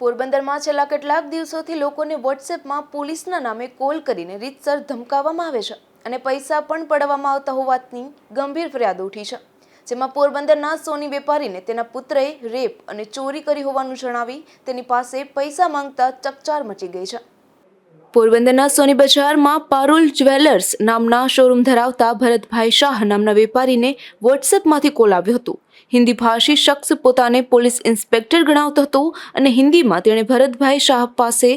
પોરબંદરમાં છેલ્લા કેટલાક દિવસોથી લોકોને વોટ્સએપમાં પોલીસના નામે કોલ કરીને રીતસર ધમકાવવામાં આવે છે અને પૈસા પણ પડવામાં આવતા હોવાની ગંભીર ફરિયાદ ઉઠી છે. જેમાં પોરબંદરના સોની વેપારીને તેના પુત્રએ રેપ અને ચોરી કરી હોવાનું જણાવી તેની પાસે પૈસા માંગતા ચકચાર મચી ગઈ છે. પોરબંદરના સોની બજારમાં પારુલ જ્વેલર્સ નામના શોરૂમ ધરાવતા ભરતભાઈ શાહ નામના વેપારીને વોટ્સએપમાંથી કોલ આવ્યો હતો. હિન્દી ભાષી શખ્સ પોતાને પોલીસ ઇન્સ્પેક્ટર ગણાવતો હતો અને હિન્દીમાં તેણે ભરતભાઈ શાહ પાસે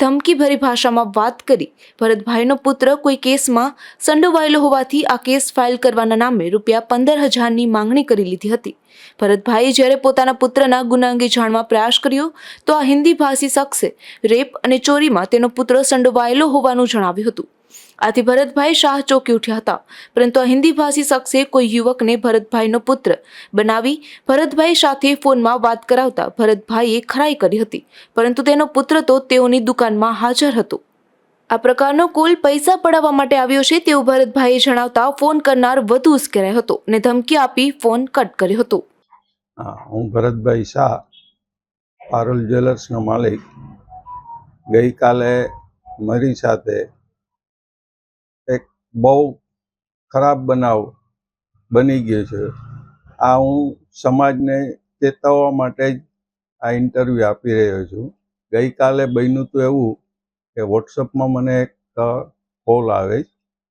ધમકીભરી ભાષામાં વાત કરી. ભરતભાઈનો પુત્ર કોઈ કેસમાં સંડોવાયેલો હોવાથી આ કેસ ફાઇલ કરવાના નામે રૂપિયા પંદર હજારની માંગણી કરી લીધી હતી. ભરતભાઈએ જ્યારે પોતાના પુત્રના ગુના અંગે જાણવા પ્રયાસ કર્યો, તો આ હિન્દી ભાષી શખ્સે રેપ અને ચોરીમાં તેનો પુત્ર સંડોવાયેલો હોવાનું જણાવ્યું હતું. આથી ભરતભાઈ શાહ ચોંકી ઉઠ્યા હતા. પરંતુ હિન્દી ભાષી શખ્સે કોઈ યુવકને ભરતભાઈનો પુત્ર બનાવી ભરતભાઈ સાથે ફોનમાં વાત કરાવતા ભરતભાઈએ ખરાઈ કરી હતી. પરંતુ તેનો પુત્ર તો તેઓની દુકાનમાં હાજર હતો. આ પ્રકારનો કોલ પૈસા પડાવવા માટે આવ્યો છે તેવું ભરતભાઈએ જણાવતા ફોન કરનાર વધુ ઉશ્કેરાયો હતો અને ધમકી આપી ફોન કટ કર્યો હતો. હા ભરતભાઈ શાહ, પારુલ જ્વેલર્સનો માલિક. ગઈકાલે મારી સાથે બહુ ખરાબ બનાવ બની ગયો છે. આ હું સમાજને ચેતવવા માટે જ આ ઇન્ટરવ્યૂ આપી રહ્યો છું. ગઈકાલે બન્યું તો એવું કે વોટ્સઅપમાં મને એક કોલ આવે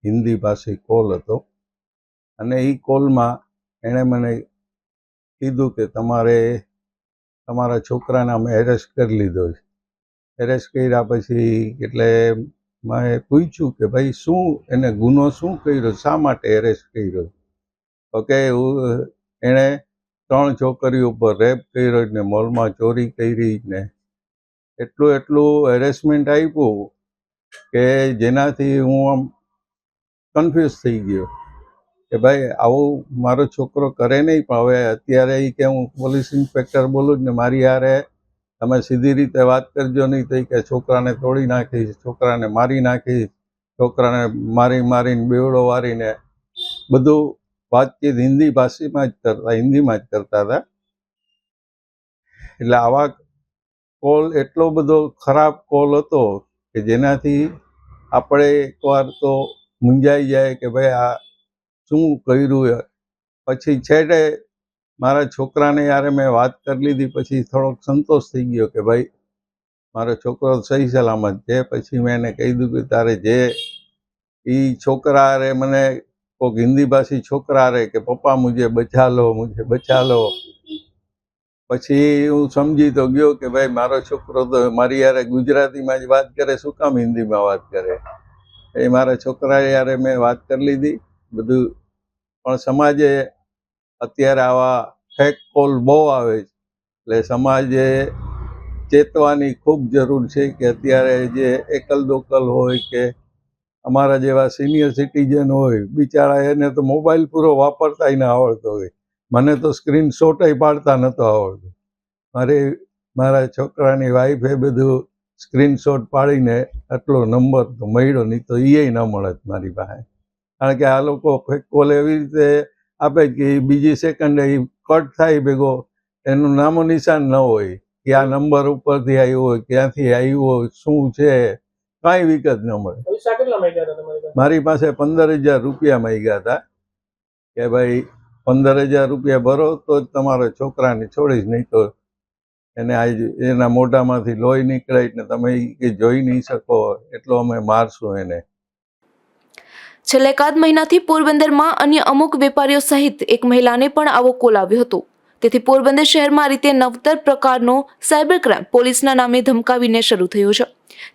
હિન્દી ભાષી કોલ હતો. અને એ કોલમાં એણે મને કીધું કે તમારે તમારા છોકરાને અમે એરેસ્ટ કરી લીધો છે. એરેસ્ટ કર્યા પછી એટલે મેં પૂછ્યું કે ભાઈ, શું એને ગુનો શું કર્યો? શા માટે એરેસ્ટ કર્યો? ઓકે એવું એણે ત્રણ છોકરીઓ ઉપર રેપ કર્યો ને મોલમાં ચોરી કરી ને. એટલું એટલું હેરેસમેન્ટ આપ્યું કે જેનાથી હું આમ કન્ફ્યુઝ થઈ ગયો. કે ભાઈ, આવું મારો છોકરો કરે નહીં, પણ હવે અત્યારે એ કે હું પોલીસ ઇન્સ્પેક્ટર બોલું જ ને, મારી હારે તમે સીધી રીતે વાત કરજો નહીં તો કે છોકરાને તોડી નાખીશ, છોકરાને મારી નાખીશ, છોકરાને મારી મારીને બેવડો વારીને. બધું વાતચીત હિન્દી ભાષીમાં જ કરતા, હિન્દીમાં જ કરતા હતા. એટલે આવા કોલ, એટલો બધો ખરાબ કોલ હતો કે જેનાથી આપણે એકવાર તો મૂંઝાઈ જાય કે ભાઈ આ શું કર્યું? પછી છેડે મારા છોકરાને યારે મેં વાત કરી લીધી, પછી થોડોક સંતોષ થઈ ગયો કે ભાઈ, મારો છોકરો સહી સલામત છે. પછી મેં એને કહી દીધું કે તારે જે એ છોકરા રે, મને કોઈક હિન્દી ભાષી છોકરા રે કે પપ્પા મુજે બચા લો મુજે બચા લો પછી હું સમજી તો ગયો કે ભાઈ, મારો છોકરો તો મારી યારે ગુજરાતીમાં જ વાત કરે, શું કામ હિન્દીમાં વાત કરે? એ મારા છોકરા યારે મેં વાત કરી લીધી. બધું પણ સમાજે અત્યારે આવા ફેક કોલ બહુ આવે છે. એટલે સમાજે ચેતવાની ખૂબ જરૂર છે કે અત્યારે જે એકલ દોકલ હોય કે અમારા જેવા સિનિયર સિટીઝન હોય, બિચારા એને તો મોબાઈલ પૂરો વાપરતા ના આવડતો હોય. મને તો સ્ક્રીન શોટય પાડતા નહોતો આવડતો. મારે, મારા છોકરાની વાઈફે બધું સ્ક્રીનશોટ પાડીને આટલો નંબર તો મળ્યો નહીં તો એ ન મળત મારી પાસે. કારણ કે આ લોકો ફેક કોલ એવી રીતે આપે કે બીજી સેકન્ડે એ કટ થાય ભેગો એનું નામો નિશાન ન હોય કે આ નંબર ઉપરથી આવ્યો હોય ક્યાંથી આવ્યો હોય શું છે કાંઈ વિગત ન મળે. મારી પાસે પંદર હજાર રૂપિયા માંગ્યા હતા કે ભાઈ પંદર હજાર રૂપિયા ભરો તો જ તમારા છોકરાને છોડીશ નહીં તો એને આજ એના મોઢામાંથી લોહી નીકળે ને તમે એ જોઈ નહીં શકો એટલો અમે મારશું એને. છેલ્લા એકાદ મહિનાથી પોરબંદરમાં અન્ય અમુક વેપારીઓ સહિત એક મહિલાને પણ આવો કોલ આવ્યો હતો. તેથી પોરબંદર શહેરમાં રીતે નવતર પ્રકારનો સાયબર ક્રાઇમ પોલીસના નામે ધમકાવીને શરૂ થયો છે.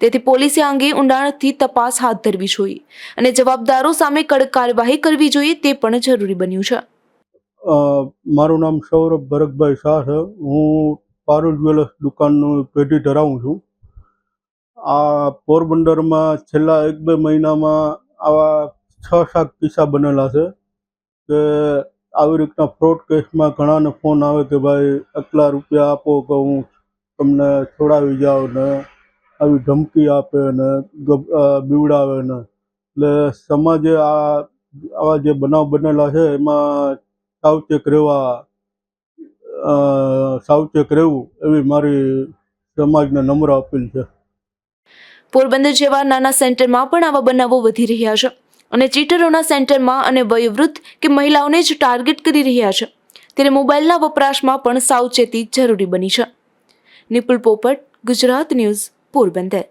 તેથી પોલીસે અંગે ઊંડાણથી તપાસ હાથ ધરવી જોઈએ અને જવાબદારો સામે કડક કાર્યવાહી કરવી જોઈએ તે પણ જરૂરી બન્યું છે. મારું નામ સૌરભ ભરતભાઈ શાહ છે. હું પારુલ જ્વેલર્સ દુકાનનું પેઢી ધરાવું છું. આ પોરબંદરમાં છેલ્લા એક બે મહિનામાં આવા છ સાત કિસ્સા બનેલા છે કે આવી રીતના ફ્રોડ કેસમાં ઘણાને ફોન આવે કે ભાઈ આટલા રૂપિયા આપો કે હું તમને છોડાવી જાઉં ને આવી ધમકી આપે ને બીવડાવે ને. એટલે સમાજે આ આવા જે બનાવ બનેલા છે એમાં સાવચેત રહેવા અ, સાવચેત રહેવું એવી મારી સમાજને નમ્ર અપીલ છે. પોરબંદર જેવા નાના સેન્ટરમાં પણ આવા બનાવો વધી રહ્યા છે. અને ચીટરોના સેન્ટરમાં અને વયોવૃદ્ધ કે મહિલાઓને જ ટાર્ગેટ કરી રહ્યા છે. ત્યારે મોબાઈલના વપરાશમાં પણ સાવચેતી જરૂરી બની છે. નિપુલ પોપટ, ગુજરાત ન્યૂઝ, પોરબંદર.